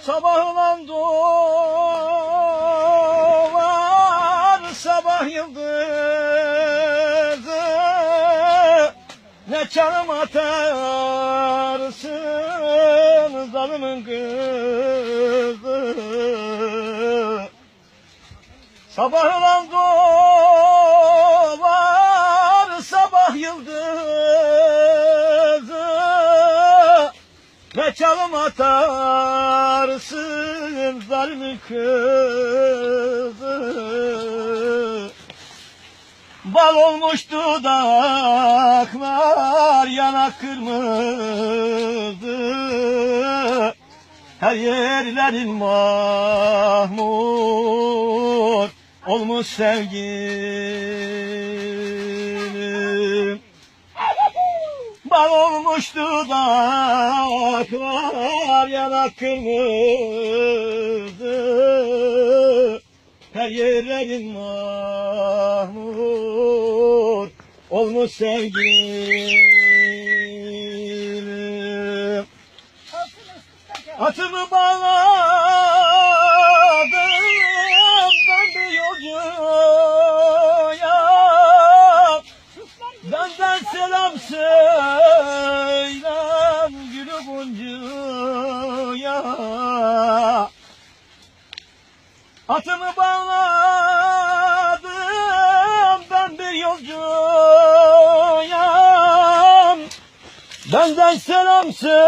Sabahından doğar sabah yıldızı. Ne çalım atarsın zalimin kızı. Sabahından doğar çalım atarsın zalim kızı. Bal olmuş dudaklar yanak kırmızı. Her yerlerin mahmur olmuş sevgilim Bal olmuş dudaklar yanak kırmızı. Her yerlerin mahmur olmuş sevgilim. Atımı bağladım Atımı bağladım ben bir yolcuyam Benden selam söyle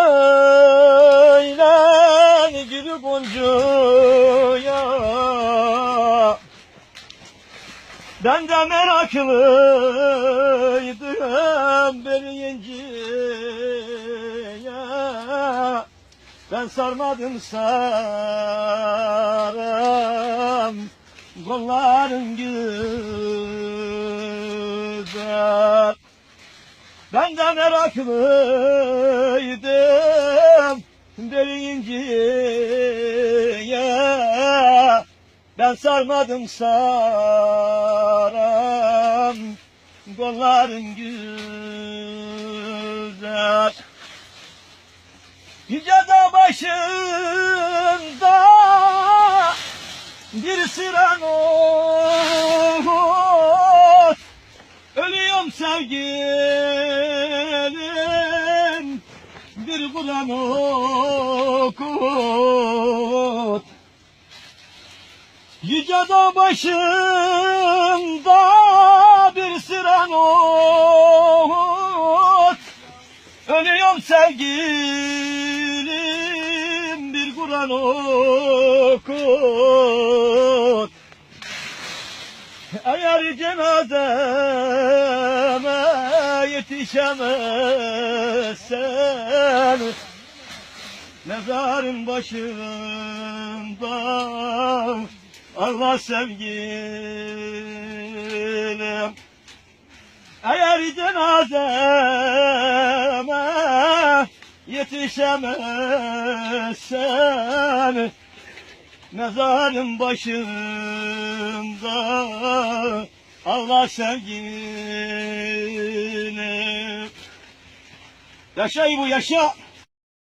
gülü goncuya Ben de meraklıydım bir inciye Ben sarmadım saram Kolların güzel. Ben de meraklıydım delinciye Ben sarmadım saram Kolların güzel Yüce dağ başında bir sıra not Ölüyorum sevgilim Bir Kur'an okut. Yüce dağ başında bir sıra not Ölüyorum sevgilim Kur'an okut. Eğer cenazeme yetişemezsen Mezarın başında Allah sevgilim. Eğer cenazeme yetişemezsen Mezarın başında Allah sevgini. Yaşa bu yaşa